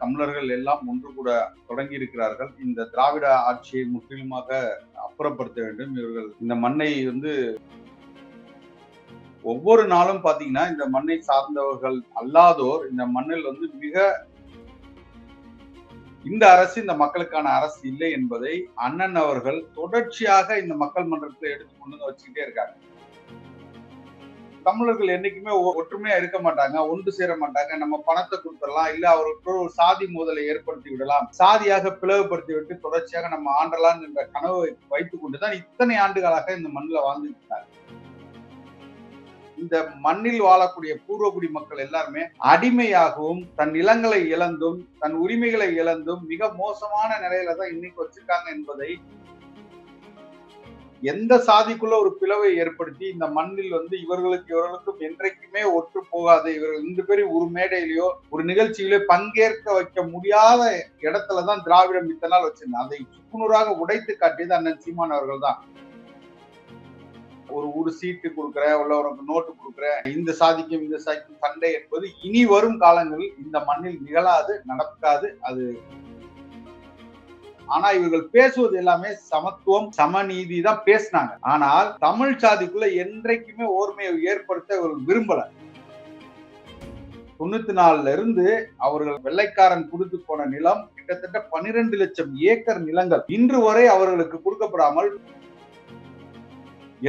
தமிழர்கள் எல்லாம் ஒன்று கூட தொடங்கி இருக்கிறார்கள். இந்த திராவிட ஆட்சியை முற்றிலுமாக அப்புறப்படுத்த வேண்டும். இவர்கள் இந்த மண்ணை வந்து ஒவ்வொரு நாளும் பாத்தீங்கன்னா இந்த மண்ணை சார்ந்தவர்கள் அல்லாதோர் இந்த மண்ணில் வந்து மிக இந்த அரசு இந்த மக்களுக்கான அரசு இல்லை என்பதை அண்ணன் அவர்கள் தொடர்ச்சியாக இந்த மக்கள் மன்றத்தில் எடுத்து கொண்டு வந்து வச்சுக்கிட்டே இருக்காங்க. தமிழர்கள் என்னைக்குமே ஒ- ஒற்றுமையா இருக்க மாட்டாங்க ஒன்று சேர மாட்டாங்க. நம்ம பணத்தை கொடுத்துடலாம் இல்ல அவருக்கு ஒரு சாதி மோதலை ஏற்படுத்தி விடலாம். சாதியாக பிளவுபடுத்தி விட்டு தொடர்ச்சியாக நம்ம ஆண்டலாம் என்ற கனவை வைத்துக் கொண்டுதான் இத்தனை ஆண்டுகளாக இந்த மண்ணில் வாழ்ந்துட்டு இருக்காங்க. இந்த மண்ணில் வாழக்கூடிய பூர்வகுடி மக்கள் எல்லாருமே அடிமையாகவும் தன் நிலங்களை இழந்தும் தன் உரிமைகளை இழந்தும் மிக மோசமான நிலையில தான் இன்னைக்கு வச்சிருக்காங்க என்பதை எந்த சாதிக்குள்ள ஒரு பிளவை ஏற்படுத்தி இந்த மண்ணில் வந்து இவர்களுக்கு இவர்களுக்கும் என்றைக்குமே ஒற்று போகாது இவர்கள் ரெண்டு பேரும் ஒரு மேடையிலயோ ஒரு நிகழ்ச்சியிலோ பங்கேற்க வைக்க முடியாத இடத்துலதான் திராவிடம் இத்தனால் நாள் வச்சிருந்தாங்க அதை சுக்குநூறாக உடைத்து காட்டியது அண்ணன் சீமான் அவர்கள் தான். ஒரு ஒரு சீட்டு கொடுக்குறேன் உள்ள நோட்டு கொடுக்குறேன். இந்த சாதிக்கும் இந்த சாதிக்கும் சண்டை என்பது இனி வரும் காலங்களில் இந்த மண்ணில் நிகழாது நடக்காது அது ஆனா இவர்கள் பேசுவது எல்லாமே சமத்துவம் சமநீதி தான் பேசினாங்க. ஆனால் தமிழ் சாதிக்குள்ள என்றைக்குமே ஓர்மையை ஏற்படுத்த இவர்கள் விரும்பல. தொண்ணூத்தி நாலுல இருந்து அவர்கள் வெள்ளைக்காரன் கொடுத்து போன நிலம் கிட்டத்தட்ட பனிரெண்டு லட்சம் ஏக்கர் நிலங்கள். இன்று வரை அவர்களுக்கு கொடுக்கப்படாமல்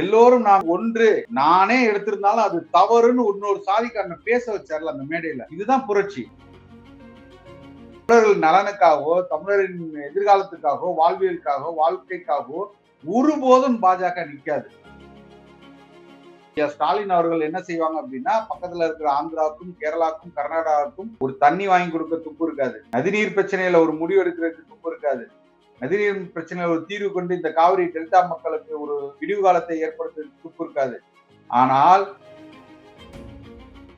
எல்லோரும் நான் ஒன்று. நானே எடுத்திருந்தாலும் அது தவறுன்னு இன்னொரு சாதிக்காரனை பேச வச்சார்ல அந்த மேடையில. இதுதான் புரட்சி. தமிழர்கள் நலனுக்காகவோ தமிழரின் எதிர்காலத்துக்காகவோ வாழ்வியலுக்காகவோ வாழ்க்கைக்காகவோ ஒருபோதும் பாஜக நிற்காது ஸ்டாலின் அவர்கள் என்ன செய்வாங்க அப்படின்னா பக்கத்துல இருக்கிற ஆந்திராவுக்கும் கேரளாவுக்கும் கர்நாடகாவுக்கும் ஒரு தண்ணி வாங்கி கொடுக்க துப்பு இருக்காது. நதிநீர் பிரச்சனையில ஒரு முடிவு எடுக்கிறதுக்கு துப்பு இருக்காது. நதிநீர் பிரச்சனையில ஒரு தீர்வு கொண்டு இந்த காவிரி டெல்டா மக்களுக்கு ஒரு விடிவு காலத்தை ஏற்படுத்துறதுக்கு துப்பு இருக்காது. ஆனால்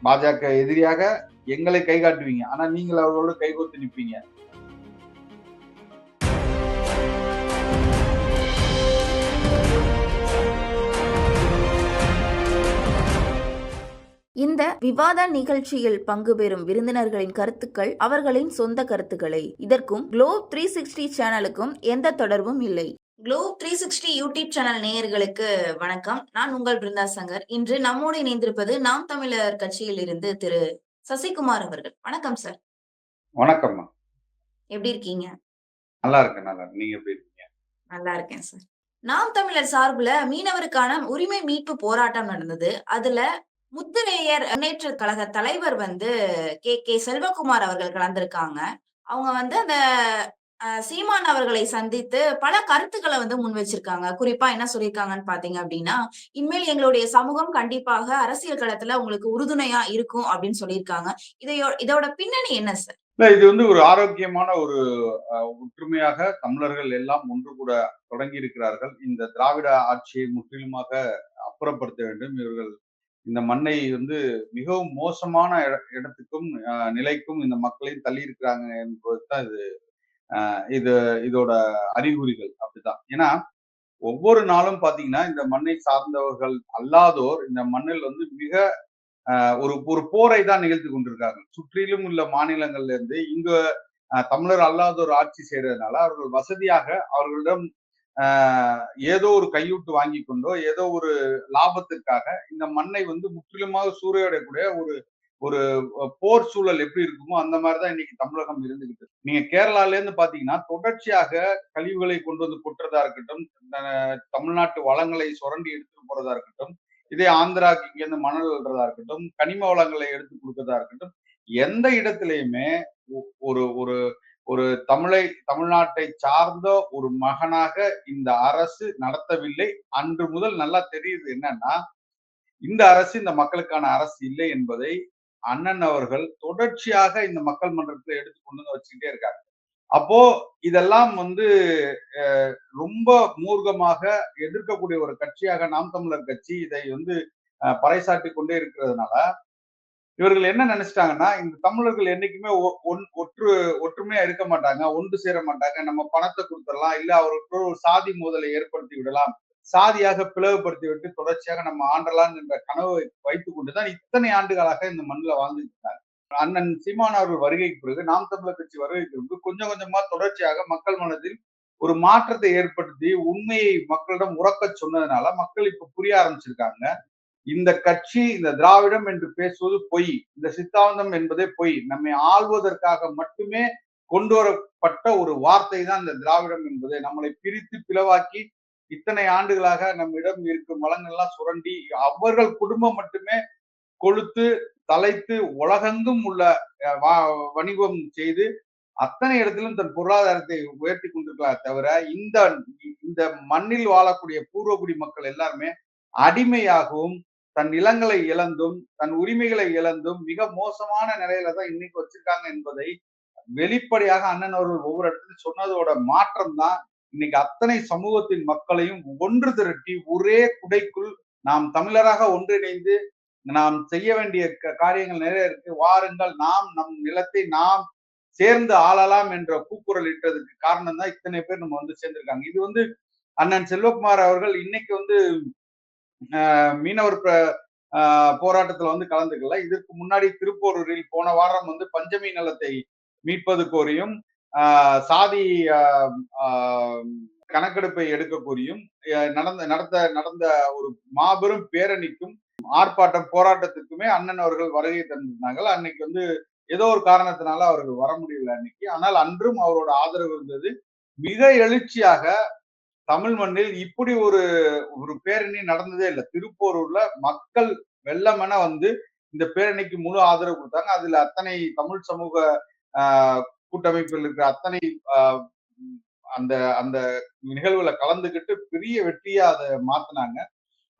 பாஜக எதிரியாக எங்களை கை காட்டுவீங்க ஆனா நீங்கள் அவர்களோடு கைகோத்து நிற்பீங்க. இந்த விவாத நிகழ்ச்சியில் பங்கு பெறும் விருந்தினர்களின் கருத்துக்கள் அவர்களின் சொந்த கருத்துக்களை. இதற்கும் குளோப் த்ரீ சிக்ஸ்டி சேனலுக்கும் எந்த தொடர்பும் இல்லை. Globe three sixty YouTube channel நேயர்களுக்கு வணக்கம். நான் உங்கள் பிருந்தா சங்கர் இன்று நம்மோடு இணைந்திருப்பது நாம் தமிழர் கட்சியில் இருந்து திரு சசிகுமார் அவர்கள். வணக்கம் சார் வணக்கம்மா. எப்படி இருக்கீங்க? நல்லா இருக்கேன் நல்லா. நீங்க எப்படி இருக்கீங்க? நல்லா இருக்கேன் சார் நாம் தமிழர் சார்புல மீனவருக்கான உரிமை மீட்பு போராட்டம் நடந்தது. அதுல முத்துநேயர் முன்னேற்ற கழக தலைவர் வந்து கே. கே. செல்வகுமார் அவர்கள் கலந்திருக்காங்க. அவங்க வந்து அந்த சீமான் அவர்களை சந்தித்து பல கருத்துக்களை வந்து முன் வச்சிருக்காங்க. குறிப்பா என்ன சொல்லியிருக்காங்கன்னு பாத்தீங்க அப்படின்னா இனிமேல் எங்களுடைய சமூகம் கண்டிப்பாக அரசியல் களத்துல உங்களுக்கு உறுதுணையா இருக்கும் அப்படின்னு சொல்லியிருக்காங்க இதையோ இதோட பின்னணி என்ன சார்? இல்ல இது வந்து ஒரு ஆரோக்கியமான ஒரு ஒற்றுமையாக தமிழர்கள் எல்லாம் ஒன்று கூட தொடங்கி இருக்கிறார்கள். இந்த திராவிட ஆட்சியை முற்றிலுமாக அப்புறப்படுத்த வேண்டும். இவர்கள் இந்த மண்ணை வந்து மிகவும் மோசமான இடத்துக்கும் நிலைக்கும் இந்த மக்களையும் தள்ளி இருக்கிறாங்க என்பதுதான் இது இது இதோட அறிகுறிகள் அப்படிதான் ஏன்னா ஒவ்வொரு நாளும் பாத்தீங்கன்னா இந்த மண்ணை சார்ந்தவர்கள் அல்லாதோர் இந்த மண்ணில் வந்து மிக ஒரு ஒரு போரை தான் நிகழ்த்தி கொண்டிருக்காங்க சுற்றிலும் உள்ள மாநிலங்கள்ல இருந்து இங்க தமிழர் அல்லாதோர் ஆட்சி செய்யறதுனால அவர்கள் வசதியாக அவர்களிடம் ஏதோ ஒரு கையூட்டு வாங்கி கொண்டோ ஏதோ ஒரு லாபத்திற்காக இந்த மண்ணை வந்து முற்றிலுமாக சூறையாடக்கூடிய ஒரு ஒரு போர் சூழல் எப்படி இருக்குமோ அந்த மாதிரிதான் இன்னைக்கு தமிழகம் இருந்துகிட்டு நீங்க கேரளால இருந்து பாத்தீங்கன்னா தொடர்ச்சியாக கழிவுகளை கொண்டு வந்து கொட்டுறதா இருக்கட்டும் தமிழ்நாட்டு வளங்களை சுரண்டி எடுத்துட்டு போறதா இருக்கட்டும் இதே ஆந்திராக்கு இங்க இருந்து மணல் விடுறதா இருக்கட்டும் கனிம வளங்களை எடுத்து கொடுக்கறதா இருக்கட்டும் எந்த இடத்திலையுமே ஒ- ஒரு ஒரு ஒரு தமிழை தமிழ்நாட்டை சார்ந்த ஒரு மகனாக இந்த அரசு நடத்தவில்லை. அன்று முதல் நல்லா தெரியுது என்னன்னா இந்த அரசு இந்த மக்களுக்கான அரசு இல்லை என்பதை அண்ணன் அவர்கள் தொடர்ச்சியாக இந்த மக்கள் மன்றத்துல எடுத்து கொண்டு வந்து வச்சுக்கிட்டே இருக்காங்க. அப்போ இதெல்லாம் வந்து அஹ், ரொம்ப மூர்க்கமாக எதிர்க்கக்கூடிய ஒரு கட்சியாக நாம் தமிழர் கட்சி இதை வந்து அஹ், கொண்டே இருக்கிறதுனால இவர்கள் என்ன நினைச்சிட்டாங்கன்னா இந்த தமிழர்கள் என்னைக்குமே ஒ- ஒன்- ஒற்று ஒற்றுமையா இருக்க மாட்டாங்க ஒன்று சேர மாட்டாங்க நம்ம பணத்தை கொடுத்துடலாம் இல்ல அவர்களுக்கு ஒரு சாதி மோதலை ஏற்படுத்தி விடலாம் சாதியாக பிளவுபடுத்தி விட்டு தொடர்ச்சியாக நம்ம ஆண்டலாம் என்ற கனவை வைத்துக் கொண்டுதான் இத்தனை ஆண்டுகளாக இந்த மண்ணில் வாழ்ந்துட்டு இருக்காங்க அண்ணன் சீமான் அவர்கள் வருகைக்கு பிறகு நாம் தமிழர் கட்சி வருகைக்கு பிறகு கொஞ்சம் கொஞ்சமா தொடர்ச்சியாக மக்கள் மனதில் ஒரு மாற்றத்தை ஏற்படுத்தி உண்மையை மக்களிடம் உறக்க சொன்னதுனால மக்கள் இப்ப புரிய ஆரம்பிச்சிருக்காங்க. இந்த கட்சி இந்த திராவிடம் என்று பேசுவது பொய் இந்த சித்தாந்தம் என்பதே பொய். நம்மை ஆள்வதற்காக மட்டுமே கொண்டு வரப்பட்ட ஒரு வார்த்தை தான் இந்த திராவிடம் என்பது நம்மளை பிரித்து பிளவாக்கி இத்தனை ஆண்டுகளாக நம்மிடம் இருக்கும் வளங்கள்லாம் சுரண்டி அவர்கள் குடும்பம் மட்டுமே கொளுத்து தலைத்து உலகெங்கும் உள்ள வணிகம் செய்து அத்தனை இடத்திலும் தன் பொருளாதாரத்தை உயர்த்தி கொண்டிருக்கலாம் தவிர இந்த இந்த மண்ணில் வாழக்கூடிய பூர்வகுடி மக்கள் எல்லாருமே அடிமையாகவும் தன் நிலங்களை இழந்தும் தன் உரிமைகளை இழந்தும் மிக மோசமான நிலையில தான் இன்னைக்கு வச்சிருக்காங்க என்பதை வெளிப்படையாக அண்ணன் அவர்கள் ஒவ்வொரு இடத்துலையும் சொன்னதோட மாற்றம் தான் இன்னைக்கு அத்தனை சமூகத்தின் மக்களையும் ஒன்று திரட்டி ஒரே குடைக்குள் நாம் தமிழராக ஒன்றிணைந்து நாம் செய்ய வேண்டிய க- காரியங்கள் நிறைய இருக்கு. வாருங்கள் நாம் நம் நிலத்தை நாம் சேர்ந்து ஆளலாம் என்ற கூக்குரல் இட்டதுக்கு காரணம் தான் இத்தனை பேர் நம்ம வந்து சேர்ந்திருக்காங்க. இது வந்து அண்ணன் செல்வகுமார் அவர்கள் இன்னைக்கு வந்து ஆஹ், மீனவர் போராட்டத்துல வந்து கலந்துக்கல. இதற்கு முன்னாடி திருப்போரூரில் போன வாரம் வந்து பஞ்சமி நிலத்தை மீட்பது கோரியும் சாதி ஆஹ், கணக்கெடுப்பை எடுக்கக்கூடியும் நடந்த நடந்த நடந்த ஒரு மாபெரும் பேரணிக்கும் ஆர்ப்பாட்டம் போராட்டத்துக்குமே அண்ணன் அவர்கள் வருகை தந்திருந்தாங்க அன்னைக்கு வந்து ஏதோ ஒரு காரணத்தினால அவர்கள் வர முடியல அன்னைக்கு. ஆனால் அன்றும் அவரோட ஆதரவு இருந்தது. மிக எழுச்சியாக தமிழ் மண்ணில் இப்படி ஒரு ஒரு பேரணி நடந்ததே இல்லை. திருப்போரூர்ல மக்கள் வெள்ளமென வந்து இந்த பேரணிக்கு முழு ஆதரவு கொடுத்தாங்க. அதுல அத்தனை தமிழ் சமூக ஆஹ், கூட்டமைப்பில் இருக்கிற அத்தனை அந்த அந்த நிகழ்வுல கலந்துகிட்டு பெரிய வெற்றியா அதை மாத்தினாங்க.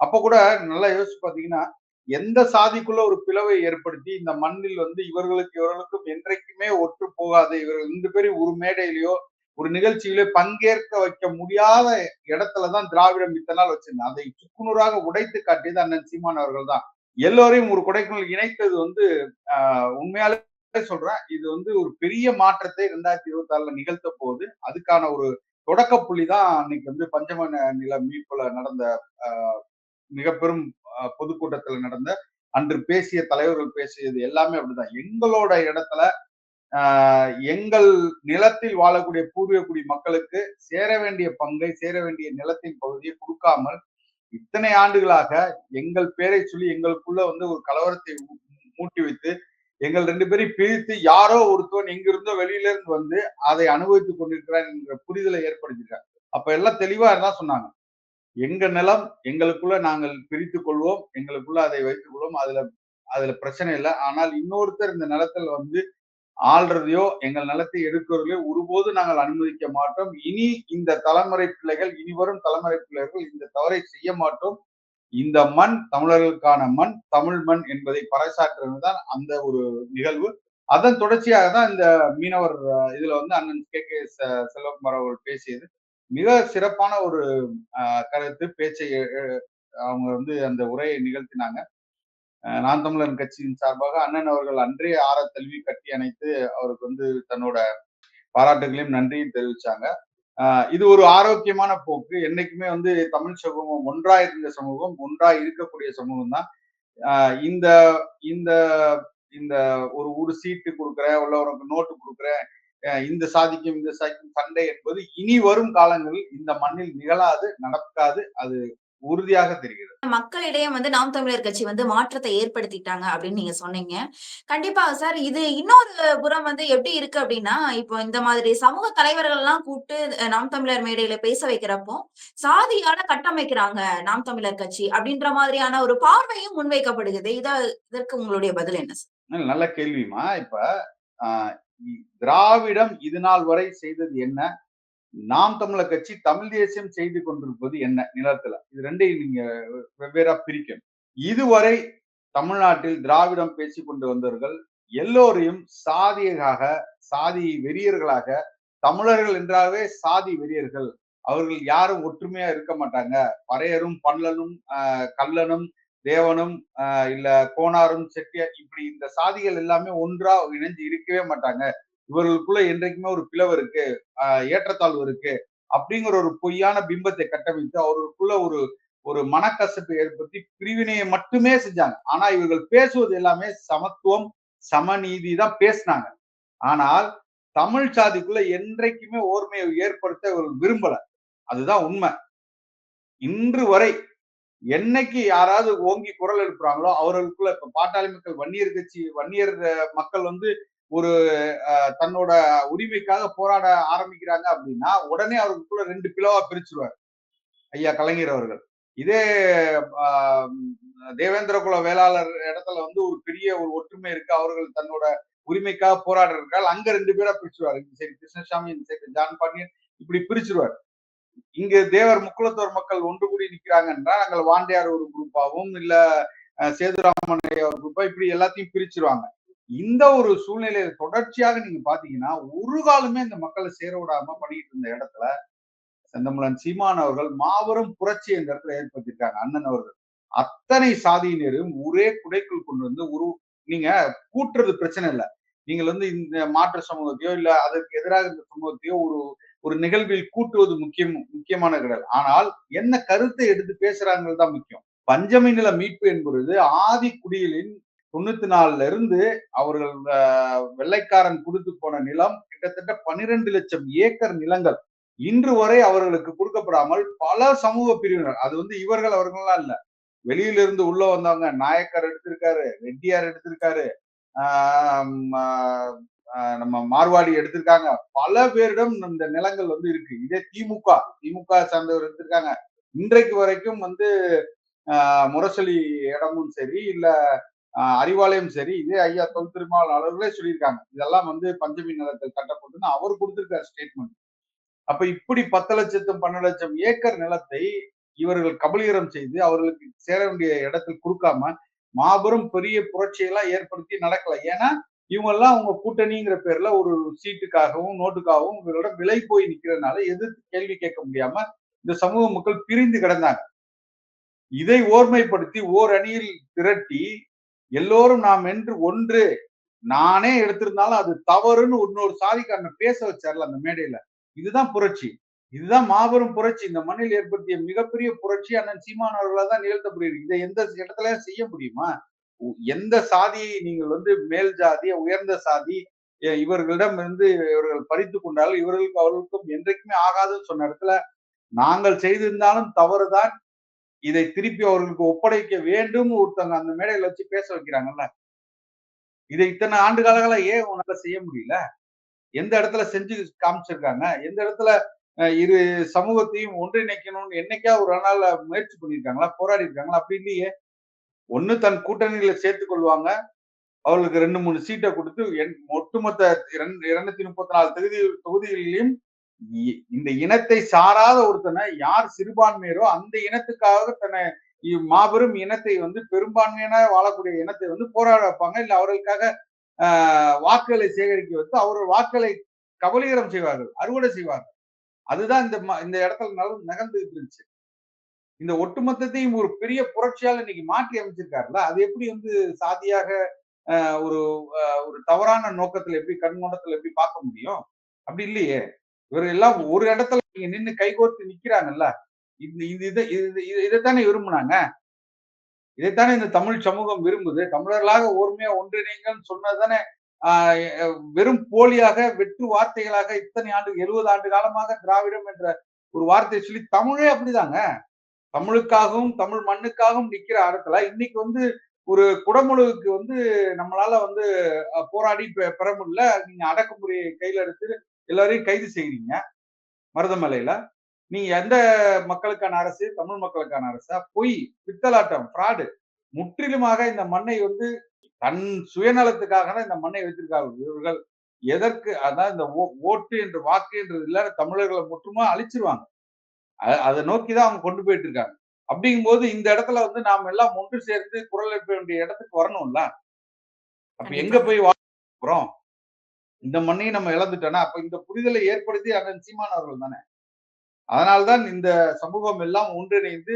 அப்ப கூட நல்லா யோசிச்சு பாத்தீங்கன்னா எந்த சாதிக்குள்ள ஒரு பிளவை ஏற்படுத்தி இந்த மண்ணில் வந்து இவர்களுக்கு இவர்களுக்கும் என்றைக்குமே ஒற்று போகாது இவர்கள் ரெண்டு பேரும் ஒரு மேடையிலயோ ஒரு நிகழ்ச்சியிலே பங்கேற்க வைக்க முடியாத இடத்துலதான் திராவிடம் இத்தனால் நாள் வச்சிருந்தேன். அதை சுக்குநூறாக உடைத்து காட்டியது அண்ணன் சீமான் அவர்கள் தான். எல்லோரையும் ஒரு கொடைக்குள் இணைத்தது வந்து ஆஹ், உண்மையாலே சொல்றேன். இது வந்து ஒரு பெரிய மாற்றத்தை ரெண்டாயிரத்தி இருபத்தி ஆறுல நிகழ்த்த போகுது. அதுக்கான ஒரு தொடக்க புள்ளி தான் அன்னைக்கு வந்து பஞ்சம நில மீட்புல நடந்த ஆஹ், மிக பெரும் பொதுக்கூட்டத்தில் பொதுக்கூட்டத்துல நடந்த அன்று பேசிய தலைவர்கள் பேசியது எல்லாமே அப்படிதான். எங்களோட இடத்துல ஆஹ், எங்கள் நிலத்தில் வாழக்கூடிய பூர்வீகக்குடி மக்களுக்கு சேர வேண்டிய பங்கை சேர வேண்டிய நிலத்தின் பகுதியை கொடுக்காமல் இத்தனை ஆண்டுகளாக எங்கள் பேரை சொல்லி எங்களுக்குள்ள வந்து ஒரு கலவரத்தை மூட்டி வைத்து எங்கள் ரெண்டு பேரையும் பிரித்து யாரோ ஒருத்தவன் எங்கிருந்தோ வெளியில இருந்து வந்து அதை அனுபவித்துக் கொண்டிருக்கிறார் என்ற புரிதலை ஏற்படுத்திருக்காங்க அப்ப எல்லாம் தெளிவா இருந்தா சொன்னாங்க. எங்க நிலம் எங்களுக்குள்ள நாங்கள் பிரித்துக் கொள்வோம் எங்களுக்குள்ள அதை வைத்துக் கொள்வோம் அதுல அதுல பிரச்சனை இல்லை. ஆனால் இன்னொருத்தர் இந்த நிலத்துல வந்து ஆள்றதையோ எங்கள் நிலத்தை எடுக்கிறதையோ ஒருபோது நாங்கள் அனுமதிக்க மாட்டோம். இனி இந்த தலைமுறை பிள்ளைகள் இனி வரும் தலைமுறை பிள்ளைகள் இந்த தவறை செய்ய மாட்டோம். இந்த மண் தமிழர்களுக்கான மண் தமிழ் மண் என்பதை பறைசாற்றுவதுதான் அந்த ஒரு நிகழ்வு. அதன் தொடர்ச்சியாக தான் இந்த மீனவர் இதுல வந்து அண்ணன் கே. கே. செல்வகுமார் அவர்கள் பேசியது. மிக சிறப்பான ஒரு கருத்து பேச்சை அவங்க வந்து அந்த உரையை நிகழ்த்தினாங்க. நான் தமிழன் கட்சியின் சார்பாக அண்ணன் அவர்கள் அன்றே ஆற தழுவி கட்டி அணைத்து அவருக்கு வந்து தன்னோட பாராட்டுகளையும் நன்றியும் தெரிவிச்சாங்க. இது ஒரு ஆரோக்கியமான போக்கு. என்னைக்குமே வந்து தமிழ் சமூகம் ஒன்றா இருந்த சமூகம் ஒன்றா இருக்கக்கூடிய சமூகம் தான் இந்த இந்த இந்த ஒரு ஒரு சீட்டு கொடுக்குறேன் உள்ள நோட்டு கொடுக்குறேன் இந்த சாதிக்கும் இந்த சாதிக்கும் சண்டை என்பது இனி வரும் காலங்களில் இந்த மண்ணில் நிகழாது நடக்காது அது உறுதியாக தெரிகிறது. மக்களிடையே வந்து நாம் தமிழர் கட்சி வந்து மாற்றத்தை ஏற்படுத்திட்டாங்க அப்படின்னு நீங்க சொன்னீங்க. கண்டிப்பா சார் இது இன்னொரு புறம் வந்து எப்படி இருக்கு அப்படின்னா இப்போ இந்த மாதிரி சமூக தலைவர்கள் எல்லாம் கூப்பிட்டு நாம் தமிழர் மேடையில பேச வைக்கிறப்போ சாதியால கட்டமைக்கிறாங்க நாம் தமிழர் கட்சி அப்படின்ற மாதிரியான ஒரு பார்வையும் முன்வைக்கப்படுகிறது. இத இதற்கு உங்களுடைய பதில் என்ன சார்? நல்ல- கேள்விமா இப்ப திராவிடம் இது நாள் வரை செய்தது என்ன? நாம் தமிழர் கட்சி தமிழ் தேசியம் செய்து கொண்டிருப்பது என்ன நிலத்துல? இது ரெண்டையும் நீங்க வெவ்வேறா பிரிக்கணும். இதுவரை தமிழ்நாட்டில் திராவிடம் பேசி கொண்டு வந்தவர்கள் எல்லோரையும் சாதியாக சாதி வெறியர்களாக தமிழர்கள் என்றாவே சாதி வெறியர்கள். அவர்கள் யாரும் ஒற்றுமையா இருக்க மாட்டாங்க. பறையரும் பல்லனும் ஆஹ் கல்லனும் தேவனும் ஆஹ் இல்ல கோனாரும் செட்டியார் இப்படி இந்த சாதிகள் எல்லாமே ஒன்றா இணைஞ்சு இருக்கவே மாட்டாங்க. இவர்களுக்குள்ள என்றைக்குமே ஒரு பிளவு இருக்கு ஏற்றத்தாழ்வு இருக்கு அப்படிங்கிற ஒரு பொய்யான பிம்பத்தை கட்டமைத்து அவர்களுக்குள்ள ஒரு ஒரு மனக்கசப்பை ஏற்படுத்தி பிரிவினையை மட்டுமே செஞ்சாங்க. ஆனா இவர்கள் பேசுவது எல்லாமே சமத்துவம் சமநீதி தான் பேசினாங்க. ஆனால் தமிழ் சாதிக்குள்ள என்றைக்குமே ஓர்மையை ஏற்படுத்த இவர்கள் விரும்பல. அதுதான் உண்மை. இன்று வரை என்னைக்கு யாராவது ஓங்கி குரல் எழுப்புறாங்களோ அவர்களுக்குள்ள இப்ப பாட்டாளி மக்கள் வன்னியர் கட்சி வன்னியர் மக்கள் வந்து ஒரு அஹ், தன்னோட உரிமைக்காக போராட ஆரம்பிக்கிறாங்க அப்படின்னா உடனே அவருக்குள்ள ரெண்டு பிளவா பிரிச்சிருவார். ஐயா கலைஞர் அவர்கள். இதே ஆஹ், தேவேந்திர குல வேளாளர் இடத்துல வந்து ஒரு பெரிய ஒரு ஒற்றுமை இருக்கு. அவர்கள் தன்னோட உரிமைக்காக போராடுறார்கள் அங்க ரெண்டு பேரா பிரிச்சிருவாரு. இந்த சைடு கிருஷ்ணசாமி இந்த சைடு ஜான் பாண்டியன் இப்படி பிரிச்சிருவார். இங்க தேவர் முக்குளத்தோர் மக்கள் ஒன்று கூடி நிக்கிறாங்கன்னா நாங்கள் வாண்டியார் ஒரு குரூப்பாவும் இல்ல சேதுராமன் ஒரு குரூப்பா இப்படி எல்லாத்தையும் பிரிச்சிருவாங்க. இந்த ஒரு சூழ்நிலையில தொடர்ச்சியாக நீங்க பாத்தீங்கன்னா ஒரு காலமே இந்த மக்களை சேர விடாம பண்ணிட்டு இருந்த இடத்துல செந்தமிழன் சீமான் அவர்கள் மாபெரும் புரட்சி இந்த இடத்துல ஏற்படுத்தியிருக்காங்க அண்ணன் அவர்கள். அத்தனை சாதியினரும் ஒரே குடைக்குள் கொண்டு வந்து ஒரு நீங்க கூட்டுறது பிரச்சனை இல்லை. நீங்கள் வந்து இந்த மாற்று சமூகத்தையோ இல்ல அதற்கு எதிராக இந்த சமூகத்தையோ ஒரு ஒரு நிகழ்வில் கூட்டுவது முக்கியம் முக்கியமான கிடையாது ஆனால் என்ன கருத்தை எடுத்து பேசுறாங்கிறது தான் முக்கியம். பஞ்சமி நில மீட்பு என்பது ஆதி குடியிலின் தொண்ணூத்தி நாலுல இருந்து அவர்கள் வெள்ளைக்காரன் கொடுத்து போன நிலம் கிட்டத்தட்ட பன்னிரெண்டு லட்சம் ஏக்கர் நிலங்கள். இன்று வரை அவர்களுக்கு கொடுக்கப்படாமல் பல சமூக பிரிவினர் அது வந்து இவர்கள் அவர்கள்லாம் இல்ல. வெளியில இருந்து உள்ள வந்தவங்க நாயக்கர் எடுத்திருக்காரு ரெட்டியார் எடுத்திருக்காரு ஆஹ் ஆஹ் நம்ம மார்வாடி எடுத்திருக்காங்க. பல பேரிடம் இந்த நிலங்கள் வந்து இருக்கு. இதே திமுக திமுக சார்ந்தவர் எடுத்திருக்காங்க. இன்றைக்கு வரைக்கும் வந்து ஆஹ் முரசொலி இடமும் சரி இல்ல அறிவாலயம் சரி இதே ஐயா தொல் திருமாவளவன் அவர்களே சொல்லியிருக்காங்க. இதெல்லாம் வந்து பஞ்சமி நிலத்தில் கட்டப்பட்டுன்னு அவர் கொடுத்திருக்காரு ஸ்டேட்மெண்ட் அப்ப இப்படி பத்து லட்சத்தும் பன்னெண்டு லட்சம் ஏக்கர் நிலத்தை இவர்கள் கபலீகரம் செய்து அவர்களுக்கு சேர வேண்டிய இடத்தில் கொடுக்காம மாபெரும் பெரிய புரட்சியெல்லாம் ஏற்படுத்தி நடக்கல. ஏன்னா இவங்க எல்லாம் அவங்க கூட்டணிங்கிற பேர்ல ஒரு சீட்டுக்காகவும் நோட்டுக்காகவும் இவர்களோட விலை போய் நிக்கிறதுனால எதிர்த்து கேள்வி கேட்க முடியாம இந்த சமூக மக்கள் பிரிந்து கிடந்தாங்க. இதை ஓர்மைப்படுத்தி ஓர் அணியில் திரட்டி எல்லோரும் நாம் என்று ஒன்று. நானே எடுத்திருந்தாலும் அது தவறுன்னு இன்னொரு சாதிக்காரனை பேச வச்சார்ல அந்த மேடையில. இதுதான் புரட்சி. இதுதான் மாபெரும் புரட்சி. இந்த மண்ணில் ஏற்படுத்திய மிகப்பெரிய புரட்சி அண்ணன் சீமான் அவர்களால் தான் நிகழ்த்தப்படுகிறது. இதை எந்த இடத்துல செய்ய முடியுமா? உ- எந்த சாதியை நீங்கள் வந்து மேல் ஜாதி உயர்ந்த சாதி இவர்களிடம் இருந்து இவர்கள் பறித்து கொண்டாலும் இவர்களுக்கு அவர்களுக்கும் என்றைக்குமே ஆகாதுன்னு சொன்ன இடத்துல நாங்கள் செய்திருந்தாலும் தவறுதான். இதை திருப்பி அவர்களுக்கு ஒப்படைக்க வேண்டும் ஒருத்தவங்க அந்த மேடையில வச்சு பேச வைக்கிறாங்கல்ல? இதை இத்தனை ஆண்டு காலங்களா ஏன் உன்னால செய்ய முடியல? எந்த இடத்துல செஞ்சு காமிச்சிருக்காங்க? எந்த இடத்துல இரு சமூகத்தையும் ஒன்றிணைக்கணும்னு என்னைக்கா ஒரு நாள் முயற்சி பண்ணியிருக்காங்களா? போராடி இருக்காங்களா? அப்படி இல்லையே. ஒண்ணு தன் கூட்டணியில சேர்த்து கொள்வாங்க. அவர்களுக்கு ரெண்டு மூணு சீட்டை கொடுத்து என்- ஒட்டுமொத்த இரண்டு- இரநூத்தி முப்பத்தி நாலு தொகுதி தொகுதிகளிலும் இந்த இனத்தை சாராத ஒருத்தனை யார் சிறுபான்மையரோ அந்த இனத்துக்காக தன்னை மாபெரும் இனத்தை வந்து பெரும்பான்மையான வாழக்கூடிய இனத்தை வந்து போராட வைப்பாங்க. இல்ல அவர்களுக்காக ஆஹ், வாக்குகளை சேகரிக்க வைத்து அவர்கள் வாக்குகளை கபலீகரம் செய்வார்கள் அறுவடை செய்வார்கள். அதுதான் இந்த ம- இந்த இடத்துல நகர்ந்து நகர்ந்துகிட்டு இருந்துச்சு. இந்த ஒட்டுமொத்தத்தையும் ஒரு பெரிய புரட்சியால இன்னைக்கு மாற்றி அமைச்சிருக்காருல்ல அது எப்படி வந்து சாதியாக ஒரு ஒரு தவறான நோக்கத்துல எப்படி கண்கோணத்துல எப்படி பார்க்க முடியும்? அப்படி இல்லையே. இவர் எல்லாம் ஒரு இடத்துல நீங்க நின்னு கைகோர்த்து நிக்கிறாங்கல்ல? இந்த இது இதை இதைத்தானே விரும்புனாங்க? இதைத்தானே இந்த தமிழ் சமூகம் விரும்புது? தமிழர்களாக ஒருமையா ஒன்றிணைங்கன்னு சொன்னதுதானே ஆஹ் வெறும் போலியாக வெற்று வார்த்தைகளாக இத்தனை ஆண்டு எழுபது ஆண்டு காலமாக திராவிடம் என்ற ஒரு வார்த்தையை சொல்லி தமிழே அப்படிதாங்க. தமிழுக்காகவும் தமிழ் மண்ணுக்காகவும் நிக்கிற இடத்துல இன்னைக்கு வந்து ஒரு குடமுழுவுக்கு வந்து நம்மளால வந்து போராடி பெ- பெற முடியல. நீங்க அடக்குமுறையை கையில எடுத்து எல்லாரையும் கைது செய்றீங்க மருதமலையில. நீங்க எந்த மக்களுக்கான அரசு? தமிழ் மக்களுக்கான அரசா? பொய் பித்தலாட்டம் ஃப்ராடு. முற்றிலுமாக இந்த மண்ணை வந்து தன் சுயநலத்துக்காக தான் இந்த மண்ணை வைத்திருக்கார்கள் இவர்கள். எதற்கு? அதான் இந்த ஓட்டு என்ற வாக்கு என்றது இல்ல தமிழர்களை முற்றுமா அழிச்சிருவாங்க. அதை நோக்கி தான் அவங்க கொண்டு போயிட்டு இருக்காங்க. அப்படிங்கும்போது இந்த இடத்துல வந்து நாம் எல்லாம் ஒன்று சேர்ந்து குரல் எழுப்ப வேண்டிய இடத்துக்கு வரணும்ல? அப்ப எங்க. போய் வாழ போறோம்? இந்த மண்ணையும் நம்ம இழந்துட்டோம்னா அப்ப இந்த புரிதலை ஏற்படுத்தி அண்ணன் சீமான் அவர்கள் தானே? அதனால்தான் இந்த சமூகம் எல்லாம் ஒன்றிணைந்து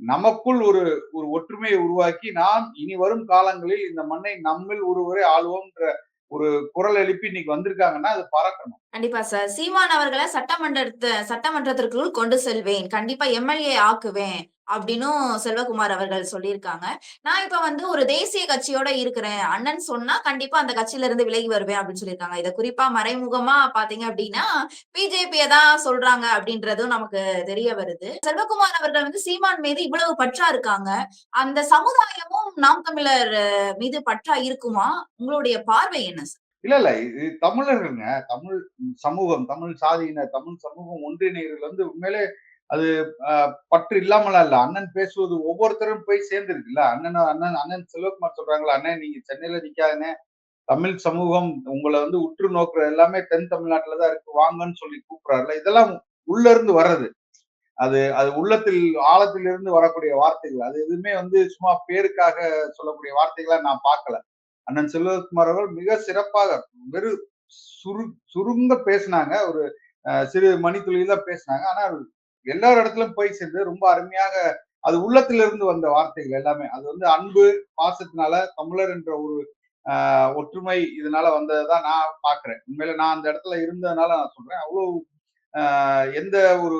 நமக்குள் ஒரு ஒரு ஒற்றுமையை உருவாக்கி நாம் இனி வரும் காலங்களில் இந்த மண்ணை நம்மில் ஒருவரை ஆளுவோம்ன்ற ஒரு குரல் எழுப்பி இன்னைக்கு வந்திருக்காங்கன்னா அது பாராட்டணும் கண்டிப்பா சார். சீமான் அவர்களை சட்டமன்றத்து சட்டமன்றத்திற்குள் கொண்டு செல்வேன். கண்டிப்பா எம்எல்ஏ ஆக்குவேன். அப்படின்னும் செல்வகுமார் அவர்கள் சொல்லியிருக்காங்க. நான் இப்ப வந்து ஒரு தேசிய கட்சியோட இருக்கிறேன். அண்ணன் சொன்னா கண்டிப்பா அந்த கட்சியில இருந்து விலகி வருவேன் அப்படின்னு சொல்லியிருக்காங்க. இத குறிப்பா மறைமுகமா பாத்தீங்க அப்படின்னா, பிஜேபியை தான் சொல்றாங்க அப்படின்றதும் நமக்கு தெரிய வருது. செல்வகுமார் அவர்கள் வந்து சீமான் மீது இவ்வளவு பற்றா இருக்காங்க. அந்த சமுதாயமும் நாம் தமிழர் மீது பற்றா இருக்குமா? உங்களுடைய பார்வை என்ன சார்? இல்ல இல்ல இது தமிழர்கள்ங்க தமிழ் சமூகம் தமிழ் சாதியினர் தமிழ் சமூகம் ஒன்றிணைகள் வந்து உண்மையிலே அது பற்று இல்லாமலாம் இல்ல. அண்ணன் பேசுவது ஒவ்வொருத்தரும் போய் சேர்ந்துருக்குல்ல. அண்ணன் அண்ணன் அண்ணன் செல்வகுமார் சொல்றாங்களா அண்ணன் நீங்க சென்னையில நிக்காதனே தமிழ் சமூகம் உங்களை வந்து உற்று நோக்குற எல்லாமே தென் தமிழ்நாட்டுலதான் இருக்கு. வாங்கன்னு சொல்லி கூப்பிடுறாருல. இதெல்லாம் உள்ள இருந்து வர்றது. அது அது உள்ளத்தில் ஆழத்தில் இருந்து வரக்கூடிய வார்த்தைகள். அது எதுவுமே வந்து சும்மா பேருக்காக சொல்லக்கூடிய வார்த்தைகளா நான் பார்க்கல. அண்ணன் செல்வகுமார் அவர்கள் மிக சிறப்பாக வெறு சுரு சுருங்க பேசினாங்க. ஒரு அஹ், சிறு மணித்துளியில பேசினாங்க. ஆனா எல்லார் இடத்துலயும் போய் சேர்ந்து ரொம்ப அருமையாக அது உள்ளத்திலிருந்து வந்த வார்த்தைகள் எல்லாமே. அது வந்து அன்பு பாசத்தினால தமிழர் என்ற ஒரு ஒற்றுமை இதனால வந்ததுதான் நான் பாக்குறேன். உண்மையில நான் அந்த இடத்துல இருந்ததுனால நான் சொல்றேன். அவ்வளவு எந்த ஒரு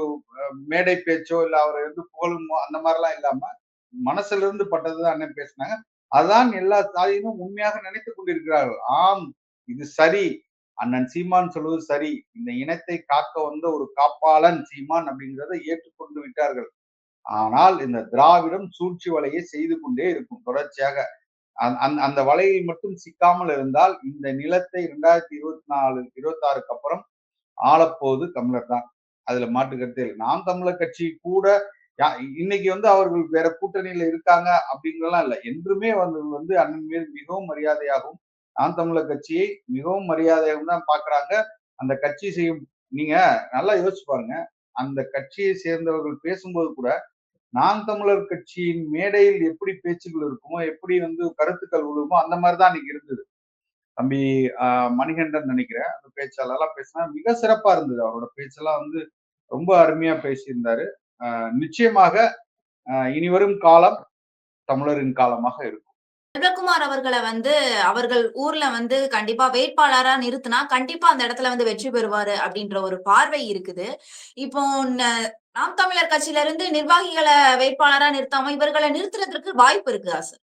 மேடை பேச்சோ இல்ல அவரை வந்து புகழுமோ அந்த மாதிரிலாம் இல்லாம மனசுல இருந்து பட்டதுதான் அண்ணன் பேசினாங்க. அதான் எல்லா சாதியினும் உண்மையாக நினைத்துக் கொண்டிருக்கிறார்கள். ஆம் இது சரி. அண்ணன் சீமான் சொல்வது சரி. இந்த இனத்தை காக்க வந்த ஒரு காப்பாளன் சீமான் அப்படிங்கிறத ஏற்றுக்கொண்டு விட்டார்கள். ஆனால் இந்த திராவிடம் சூழ்ச்சி வலையை செய்து கொண்டே இருக்கும் தொடர்ச்சியாக. அந்த- அந்த- அந்த வலையில் மட்டும் சிக்காமல் இருந்தால் இந்த நிலத்தை இரண்டாயிரத்தி இருபத்தி நாலு இருபத்தி ஆறுக்கு அப்புறம் ஆளப்போது தமிழர் தான். அதுல மாட்டு கருத்தே நாம் தமிழர் கட்சி கூட யா- இன்னைக்கு வந்து அவர்கள் வேற கூட்டணியில இருக்காங்க அப்படிங்கிறலாம் இல்ல. என்றுமே வந்து வந்து அண்ணன் மீது மிகவும் மரியாதையாகவும் நாம் தமிழர் கட்சியை மிகவும் மரியாதையாகவும் தான் பாக்குறாங்க அந்த கட்சி செய்யும் நீங்க நல்லா யோசிச்சு பாருங்க. அந்த கட்சியை சேர்ந்தவர்கள் பேசும்போது கூட நாம் தமிழர் கட்சியின் மேடையில் எப்படி பேச்சுகள் இருக்குமோ எப்படி வந்து கருத்துக்கள் விழுமோ அந்த மாதிரி தான் அன்னைக்கு இருந்தது. தம்பி மணிகண்டன் நினைக்கிறேன். அந்த பேச்சாளர்லாம் பேசினா மிக சிறப்பா இருந்தது. அவரோட பேச்செல்லாம் வந்து ரொம்ப அருமையா பேசியிருந்தாரு. நிச்சயமாக ஆஹ், இனி வரும் காலம் தமிழரின் காலமாக இருக்கும். செல்வகுமார் அவர்களை வந்து அவர்கள் ஊர்ல வந்து கண்டிப்பா வேட்பாளரா நிறுத்தினா கண்டிப்பா அந்த இடத்துல வந்து வெற்றி பெறுவாரு அப்படின்ற ஒரு பார்வை இருக்குது. இப்போ நாம் தமிழர் கட்சியில இருந்து நிர்வாகிகளை வேட்பாளரா நிறுத்தாம இவர்களை நிறுத்துறதுக்கு வாய்ப்பு இருக்கு ஆசை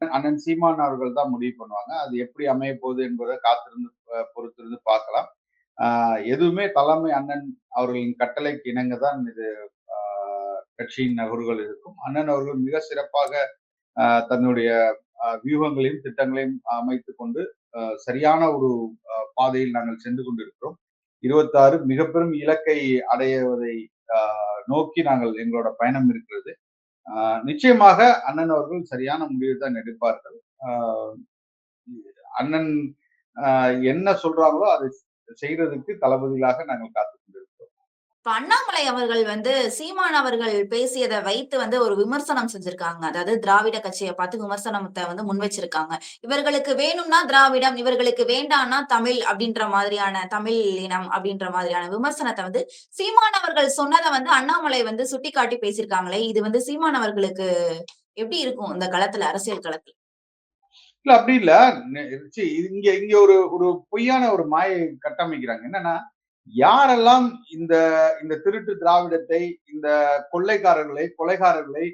அண்ணன் சீமான் அவர்கள் தான் முடிவு பண்ணுவாங்க. அது எப்படி அமைய போகுது என்பதை காத்திருந்து பொறுத்திருந்து பார்க்கலாம். எதுவுமே தலைமை அண்ணன் அவர்களின் கட்டளைக்கு இணங்க தான் இது கட்சியின் நகர்வுகள் இருக்கும். அண்ணன் அவர்கள் மிக சிறப்பாக தன்னுடைய வியூகங்களையும் திட்டங்களையும் அமைத்து கொண்டு சரியான ஒரு பாதையில் நாங்கள் சென்று கொண்டிருக்கிறோம். இருபத்தாறு மிக பெரும் இலக்கை அடைவதை ஆஹ், நோக்கி நாங்கள் எங்களோட பயணம் இருக்கிறது. ஆஹ், நிச்சயமாக அண்ணன் அவர்கள் சரியான முடிவை தான் எடுப்பார்கள். ஆஹ், அண்ணன் ஆஹ், என்ன சொல்றாங்களோ அதை செய்யறதுக்கு தளபதிகளாக நாங்கள் காத்து இப்ப அண்ணாமலை அவர்கள் வந்து சீமான் அவர்கள் பேசியதை வைத்து வந்து ஒரு விமர்சனம் செஞ்சிருக்காங்க. அதாவது திராவிட கட்சியை பார்த்து விமர்சனத்தை வந்து முன் வச்சிருக்காங்க. இவர்களுக்கு வேணும்னா திராவிடம், இவர்களுக்கு வேண்டாம்னா தமிழ் அப்படின்ற மாதிரியான தமிழ் இனம் அப்படின்ற மாதிரியான விமர்சனத்தை வந்து சீமான் அவர்கள் சொன்னதை வந்து அண்ணாமலை வந்து சுட்டிக்காட்டி பேசியிருக்காங்களே, இது வந்து சீமான் அவர்களுக்கு எப்படி இருக்கும் இந்த களத்துல அரசியல் களத்துல? இல்ல அப்படி இல்ல இங்க இங்க ஒரு ஒரு பொய்யான ஒரு மாயை கட்டமைக்கிறாங்க என்னன்னா யாரெல்லாம் இந்த இந்த திருட்டு திராவிடத்தை இந்த கொள்ளைக்காரர்களை கொலைகாரர்களை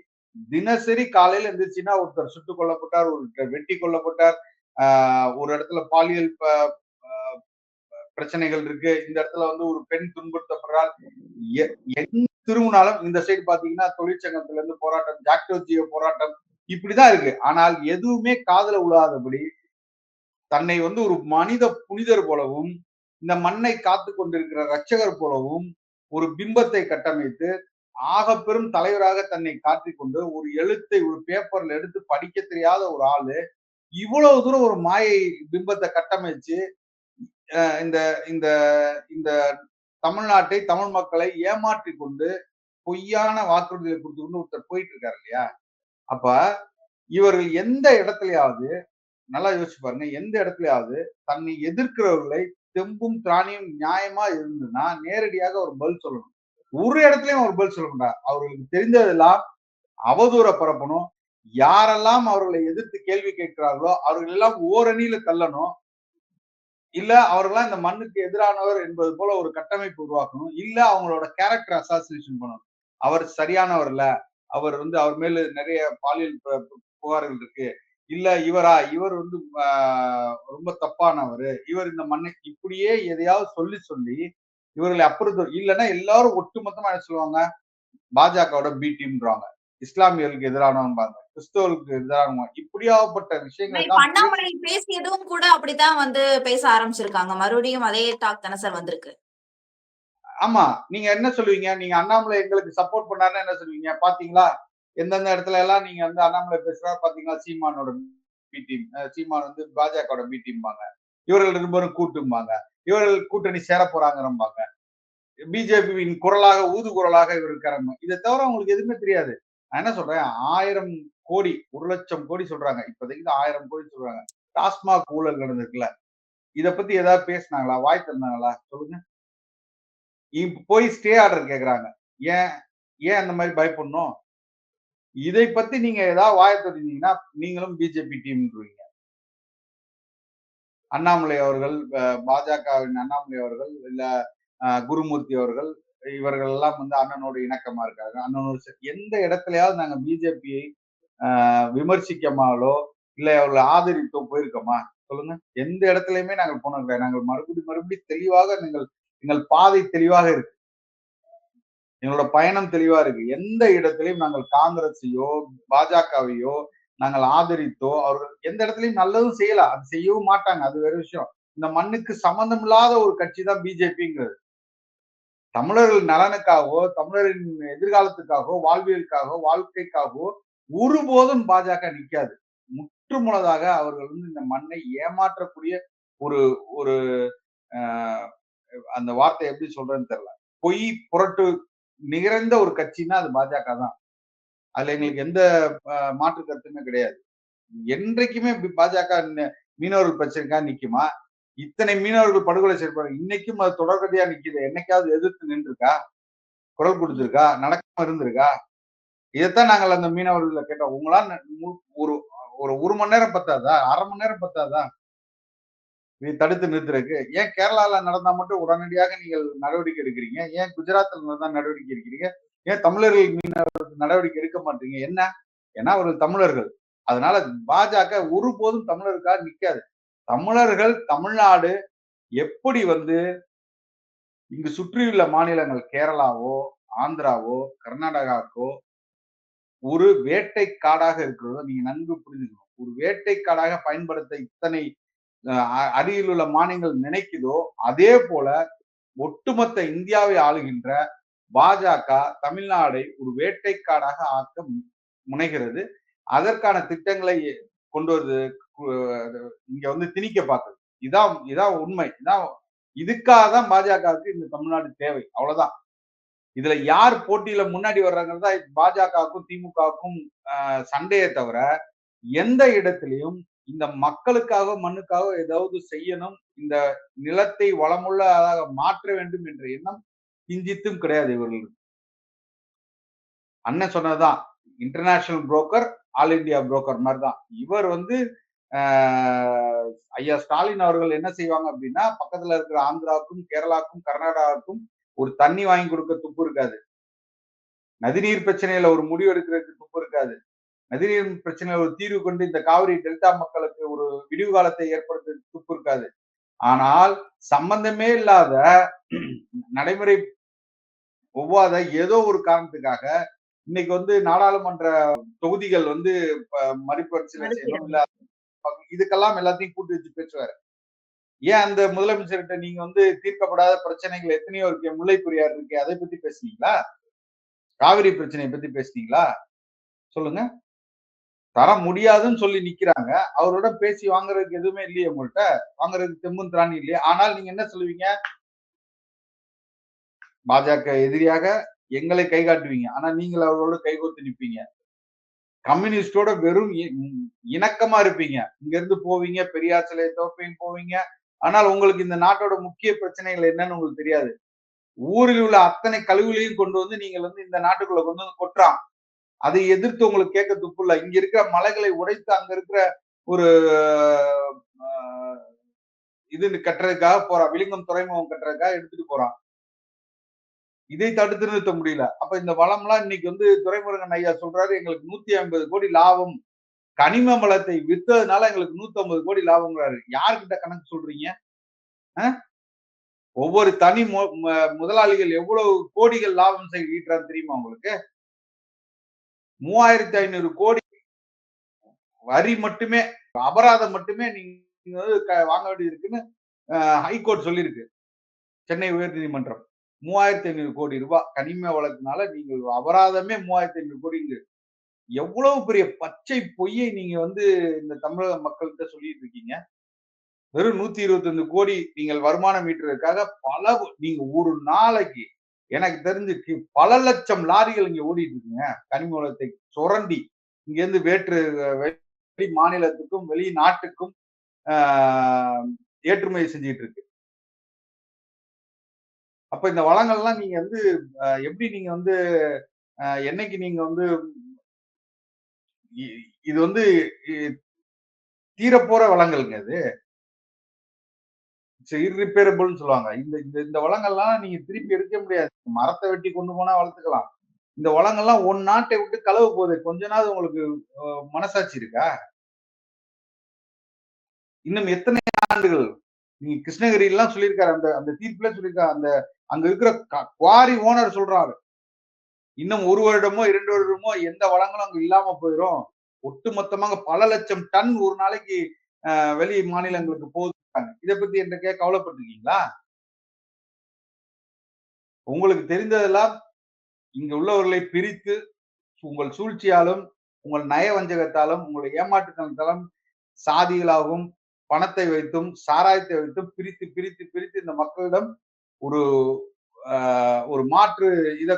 தினசரி காலையில எந்திரிச்சுன்னா ஒருத்தர் சுட்டுக் கொல்லப்பட்டார் ஒருத்தர் வெட்டி கொல்லப்பட்டார் ஆஹ் ஒரு இடத்துல பாலியல் பிரச்சனைகள் இருக்கு இந்த இடத்துல வந்து ஒரு பெண் துன்புறுத்தப்படுறார் எ- திரும்பினாலும் இந்த சைடு பாத்தீங்கன்னா தொழிற்சங்கத்துல இருந்து போராட்டம் ஜாக்டோஜிய போராட்டம் இப்படிதான் இருக்கு. ஆனால் எதுவுமே காதல உழாதபடி தன்னை வந்து ஒரு மனித புனிதர் போலவும் இந்த மண்ணை காத்து கொண்டிருக்கிற ரட்சகர் போலவும் ஒரு பிம்பத்தை கட்டமைத்து ஆக பெரும் தலைவராக தன்னை காட்டிக்கொண்டு ஒரு எழுத்தை ஒரு பேப்பர்ல எடுத்து படிக்க தெரியாத ஒரு ஆளு இவ்வளவு தூரம் ஒரு மாயை பிம்பத்தை கட்டமைச்சு இந்த இந்த இந்த தமிழ்நாட்டை தமிழ் மக்களை ஏமாற்றி கொண்டு பொய்யான வாக்குறுதிகளை கொடுத்து கொண்டு ஒருத்தர் போயிட்டு இருக்காரு இல்லையா? அப்ப இவர்கள் எந்த இடத்துலயாவது நல்லா யோசிச்சு பாருங்க எந்த இடத்துலயாவது தன்னை எதிர்க்கிறவர்களை தெம்பும் திராணியும் நியாயமா இருந்ததுன்னா நேரடியாக ஒரு பதில் சொல்லணும். ஒரு இடத்துலயும் ஒரு பதில் சொல்ல மாட்டார். அவர்களுக்கு தெரிந்ததெல்லாம் அவதூற பரப்பணும். யாரெல்லாம் அவர்களை எதிர்த்து கேள்வி கேட்கிறார்களோ அவர்கள் எல்லாம் ஓரணியில தள்ளணும். இல்ல அவர்கள்லாம் இந்த மண்ணுக்கு எதிரானவர் என்பது போல ஒரு கட்டமைப்பு உருவாக்கணும். இல்ல அவங்களோட கேரக்டர் அசாசினேஷன் பண்ணணும். அவர் சரியானவர் இல்ல. அவர் வந்து அவர் மேல நிறைய பாலியல் புகார்கள் இருக்கு. இல்ல இவரா இவர் வந்து ரொம்ப தப்பானவர். இவர் இந்த மண்ணை இப்படியே எதையாவது சொல்லி சொல்லி இவர்களை அப்புறம் இல்லைன்னா எல்லாரும் ஒட்டுமொத்தமா என்ன சொல்லுவாங்க? பாஜகவோட பி டீம்ன்றாங்க. இஸ்லாமியர்களுக்கு எதிரானவங்க கிறிஸ்தவர்களுக்கு எதிரானவங்க. இப்படியாகப்பட்ட விஷயங்களை அண்ணாமலை பேசியதும் கூட அப்படித்தான் வந்து பேச ஆரம்பிச்சிருக்காங்க. மறுபடியும் அதே டாக் தானே சார் வந்திருக்கு. ஆமா. நீங்க என்ன சொல்லுவீங்க? நீங்க அண்ணாமலை எங்களுக்கு சப்போர்ட் பண்ணாருன்னா என்ன சொல்லுவீங்க? பாத்தீங்களா? எந்தெந்த இடத்துல எல்லாம் நீங்க வந்து அண்ணாமலை பேசுறா பாத்தீங்கன்னா சீமானோட பி டீம் சீமான் வந்து பாஜகவோட பி டீம்பாங்க இவர்கள் ரெண்டு பேரும் கூட்டும்பாங்க. இவர்கள் கூட்டணி சேர போறாங்கிறம்பாங்க பிஜேபியின் குரலாக ஊது குரலாக இவர் இருக்கிறாங்க. இதை தவிர அவங்களுக்கு எதுவுமே தெரியாது. நான் என்ன சொல்றேன்? ஆயிரம் கோடி ஒரு லட்சம் கோடி சொல்றாங்க. இப்போதைக்கு ஆயிரம் கோடி சொல்றாங்க. டாஸ்மாக் ஊழல் நடந்திருக்குல்ல. இதை பத்தி ஏதாவது பேசுனாங்களா? வாய் தந்தாங்களா சொல்லுங்க. இப்ப போய் ஸ்டே ஆர்டர் கேட்குறாங்க ஏன் ஏன் அந்த மாதிரி பயப்படணும்? இதை பத்தி நீங்க ஏதாவது வாய தெரிஞ்சீங்கன்னா நீங்களும் பிஜேபி டீம்ன்றீங்க. அண்ணாமலை அவர்கள் பாஜகவின் அண்ணாமலை அவர்கள் இல்ல அஹ், குருமூர்த்தி அவர்கள் இவர்கள் எல்லாம் வந்து அண்ணனோடு இணக்கமா இருக்காங்க. அண்ணனோடு எந்த இடத்துலயாவது நாங்க பிஜேபியை விமர்சிக்கமாலோ இல்ல அவர்களை ஆதரித்தோ போயிருக்கோமா? சொல்லுங்க. எந்த இடத்துலயுமே நாங்கள் போனோம் நாங்கள் மறுபடி மறுபடி தெளிவாக நீங்கள் எங்கள் பாதை தெளிவாக இருக்கு. எங்களோட பயணம் தெளிவா இருக்கு. எந்த இடத்திலையும் நாங்கள் காங்கிரஸையோ பாஜகவையோ நாங்கள் ஆதரித்தோ அவர்கள் எந்த இடத்துலயும் நல்லதும் செய்யல. அது செய்யவும் மாட்டாங்க. அது வேற விஷயம். இந்த மண்ணுக்கு சம்பந்தம் இல்லாத ஒரு கட்சி தான் பிஜேபிங்கிறது. தமிழர்கள் நலனுக்காகவோ தமிழரின் எதிர்காலத்துக்காகவோ வாழ்வியலுக்காகவோ வாழ்க்கைக்காகவோ ஒருபோதும் பாஜக நிக்காது. முற்றுமுழுதாக அவர்கள் வந்து இந்த மண்ணை ஏமாற்றக்கூடிய ஒரு ஒரு ஆஹ், அந்த வார்த்தை எப்படி சொல்றேன்னு தெரியல. பொய் புரட்டு நிகழ்ந்த ஒரு கட்சின்னா அது பாஜக தான். அதுல எங்களுக்கு எந்த மாற்று கருத்துமே கிடையாது. என்றைக்குமே பாஜக மீனவர்கள் பிரச்சனைக்காக நிக்குமா? இத்தனை மீனவர்கள் படுகொலை செய்யப்படுறாங்க. இன்னைக்கும் அது தொடர்கதையா நிக்குது. என்னைக்காவது எதிர்த்து நின்றுருக்கா? குரல் கொடுத்துருக்கா? நடக்காம இருந்திருக்கா? இதைத்தான் நாங்கள் அந்த மீனவர்கள கேட்டோம். உங்களால் ஒரு ஒரு ஒரு மணி நேரம் பத்தாதா? அரை மணி நேரம் பத்தாதா? தடுத்து நிறுத்துறதுக்கு ஏன் கேரளால நடந்தா மட்டும் உடனடியாக நீங்கள் நடவடிக்கை எடுக்கிறீங்க? ஏன் குஜராத்தில் நடந்தா நடவடிக்கை எடுக்கிறீங்க? ஏன் தமிழர்கள் மீனவர்களுக்கு நடவடிக்கை எடுக்க மாட்டீங்க? என்ன? ஏன்னா அவர்கள் தமிழர்கள். அதனால பாஜக ஒருபோதும் தமிழருக்காக நிற்காது தமிழர்கள் தமிழ்நாடு எப்படி வந்து இங்கு சுற்றியுள்ள மாநிலங்கள் கேரளாவோ ஆந்திராவோ கர்நாடகாக்கோ ஒரு வேட்டை காடாக இருக்கிறதோ நீங்க நன்கு புரிஞ்சுக்கணும் ஒரு வேட்டை காடாக பயன்படுத்த இத்தனை அருகில் உள்ள மாநிலங்கள் நினைக்குதோ அதே போல ஒட்டுமொத்த இந்தியாவை ஆளுகின்ற பாஜக தமிழ்நாடை ஒரு வேட்டைக்காடாக ஆக்க முனைகிறது. அதற்கான திட்டங்களை கொண்டு வருது இங்க வந்து திணிக்க பார்க்குது. இதான் இதான் உண்மை. இதான் இதுக்காக தான் பாஜகவுக்கு இந்த தமிழ்நாடு தேவை. அவ்வளவுதான். இதுல யார் போட்டியில முன்னாடி வர்றாங்கிறதா பாஜகவுக்கும் திமுகவுக்கும் சண்டையை தவிர எந்த இடத்திலையும் இந்த மக்களுக்காக மண்ணுக்காக ஏதாவது செய்யணும் இந்த நிலத்தை வளமுள்ளதாக மாற்ற வேண்டும் என்ற எண்ணம் கிஞ்சித்தும் கிடையாது இவர்களுக்கு. அண்ணன் சொன்னதுதான் international broker all India broker மாதிரி தான் இவர் வந்து ஆஹ், ஐயா ஸ்டாலின் அவர்கள் என்ன செய்வாங்க அப்படின்னா பக்கத்துல இருக்கிற ஆந்திராவுக்கும் கேரளாவுக்கும் கர்நாடகாவுக்கும் ஒரு தண்ணி வாங்கி கொடுக்க துப்பு இருக்காது. நதிநீர் பிரச்சனையில ஒரு முடிவு எடுக்கிறதுக்கு துப்பு இருக்காது. நதிநீர் பிரச்சனையில ஒரு தீர்வு கொண்டு இந்த காவிரி டெல்டா மக்களுக்கு ஒரு விடிவு காலத்தை ஏற்படுத்த துப்பு இருக்காது. ஆனால் சம்பந்தமே இல்லாத நடைமுறை ஒவ்வாத ஏதோ ஒரு காரணத்துக்காக இன்னைக்கு வந்து நாடாளுமன்ற தொகுதிகள் வந்து மறுபரிசீலனை செய்யணும். இதுக்கெல்லாம் எல்லாத்தையும் கூட்டி வச்சு பேசுவாரு. ஏன் அந்த முதலமைச்சர்கிட்ட நீங்க வந்து தீர்க்கப்படாத பிரச்சனைகள் எத்தனையோ இருக்கு? முல்லை பெரியார் இருக்கு. அதை பத்தி பேசுனீங்களா? காவிரி பிரச்சனையை பத்தி பேசுனீங்களா? சொல்லுங்க. தர முடியாதுன்னு சொல்லி நிக்கிறாங்க. அவரோட பேசி வாங்குறதுக்கு எதுவுமே இல்லையே உங்கள்கிட்ட வாங்குறதுக்கு தெம்பும் திராணி இல்லையே? ஆனால் நீங்க என்ன சொல்லுவீங்க? பாஜக எதிரியாக எங்களை கை காட்டுவீங்க. ஆனா நீங்கள் அவரோட கைகோத்து நிப்பீங்க கம்யூனிஸ்டோட வெறும் இணக்கமா இருப்பீங்க. இங்க இருந்து போவீங்க பெரியார் சிலையை தோப்பையும் போவீங்க. ஆனால் உங்களுக்கு இந்த நாட்டோட முக்கிய பிரச்சனைகள் என்னன்னு உங்களுக்கு தெரியாது. ஊரில் உள்ள அத்தனை கழிவுகளையும் கொண்டு வந்து நீங்கள் வந்து இந்த நாட்டுக்குள்ள கொண்டு வந்து கொட்டுறான். அதை எதிர்த்து உங்களுக்கு கேட்க துப்பு இல்லை. இங்க இருக்கிற மலைகளை உடைத்து அங்க இருக்கிற ஒரு இது கட்டுறதுக்காக போறான் விழுங்கம் துறைமுகம் கட்டுறதுக்காக எடுத்துட்டு போறான் இதை தடுத்து நிறுத்த முடியல. அப்ப இந்த வளம்லாம் இன்னைக்கு வந்து துறைமுருகன் ஐயா சொல்றாரு எங்களுக்கு நூத்தி ஐம்பது கோடி லாபம். கனிம வளத்தை வித்ததுனால எங்களுக்கு நூத்தி ஐம்பது கோடி லாபம்ங்கிறாரு. யாருக்கிட்ட கணக்கு சொல்றீங்க? ஒவ்வொரு தனி ம- முதலாளிகள் எவ்வளவு கோடிகள் லாபம் செய்ய ஈட்டுறான்னு தெரியுமா உங்களுக்கு? மூவாயிரத்தி ஐநூறு கோடி வரி மட்டுமே அபராதம் மட்டுமே நீங்க வந்து க- வாங்க வேண்டியது இருக்குன்னு ஹைகோர்ட் சொல்லியிருக்கு சென்னை உயர்நீதிமன்றம். மூவாயிரத்தி ஐநூறு கோடி ரூபாய் கனிம வழக்குனால நீங்கள் அபராதமே மூவாயிரத்தி ஐநூறு கோடிங்க. எவ்வளவு பெரிய பச்சை பொய்யை நீங்க வந்து இந்த தமிழக மக்கள்கிட்ட சொல்லிட்டு இருக்கீங்க வெறும் நூத்தி இருபத்தி கோடி நீங்கள் வருமானம் ஈட்டுறதுக்காக பல நீங்க ஒரு நாளைக்கு எனக்கு தெரிஞ்சு கி- பல லட்சம் லாரிகள் இங்க ஓடிட்டு இருக்குங்க கனிமூலத்தை சுரண்டி இங்க இருந்து வேற்று வெளி மாநிலத்துக்கும் வெளி நாட்டுக்கும் ஏற்றுமதி செஞ்சுட்டு இருக்கு அப்ப இந்த வளங்கள்லாம் நீங்க வந்து எப்படி நீங்க வந்து என்னைக்கு நீங்க வந்து இது வந்து இ- தீரப்போற வளங்கள்ங்க இது. இர்ரிப்பேரபிள்னு சொல்லுவாங்க. இந்த இந்த இந்த வளங்கள்லாம் நீங்க திருப்பி எடுக்க முடியாது. மரத்தை வெட்டி கொண்டு போனா வளர்த்துக்கலாம். இந்த வளங்கள்லாம் ஒன் நாட்டை விட்டு களவு போகுது. கொஞ்ச நாள் உங்களுக்கு மனசாட்சி இருக்கா? இன்னும் எத்தனை ஆண்டுகள்? நீங்க கிருஷ்ணகிரிலாம் சொல்லியிருக்காரு. அந்த அந்த தீர்ப்புல சொல்லியிருக்காரு அந்த அங்க இருக்கிற குவாரி ஓனர் சொல்றாரு. இன்னும் ஒரு வருடமோ இரண்டு வருடமோ எந்த வளங்களும் அங்க இல்லாம போயிடும் ஒட்டுமொத்தமாக பல லட்சம் டன் ஒரு நாளைக்கு வெளி மாநிலங்களுக்கு போகுதுக்காங்க இதை பத்தி என்கிட்ட கவலைப்பட்டிருக்கீங்களா? உங்களுக்கு தெரிந்ததெல்லாம் இங்க உள்ளவர்களை பிரித்து உங்கள் சூழ்ச்சியாலும் உங்கள் நயவஞ்சகத்தாலும் உங்களுடைய ஏமாற்றுத்தனத்தாலும் சாதிகளாகவும் பணத்தை வைத்தும் சாராயத்தை வைத்தும் பிரித்து பிரித்து பிரித்து இந்த மக்களிடம் ஒரு ஒரு மாற்று இத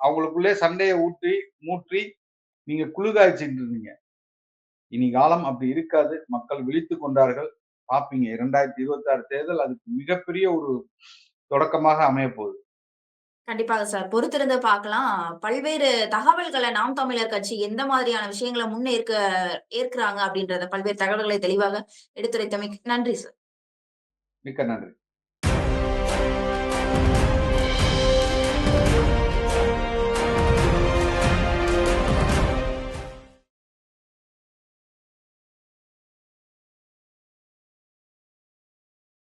அவங்களுக்குள்ளே சண்டையை ஊற்றி மூற்றி நீங்க குளிர்காய்ச்சிட்டு இருந்தீங்க. இனி காலம் அப்படி இருக்காது மக்கள் விழித்து கொண்டார்கள் பாப்பீங்க இரண்டாயிரத்தி இருபத்தி ஆறு தேர்தல் அதுக்கு மிகப்பெரிய ஒரு தொடக்கமாக அமைய போகுது கண்டிப்பாக சார். பொறுத்திருந்து பார்க்கலாம். பல்வேறு தகவல்கள நாம் தமிழர் கட்சி எந்த மாதிரியான விஷயங்கள முன்னேற்க ஏற்கிறாங்க அப்படின்றத பல்வேறு தகவல்களை தெளிவாக எடுத்துரைத்தமைக்கு நன்றி சார். மிக்க நன்றி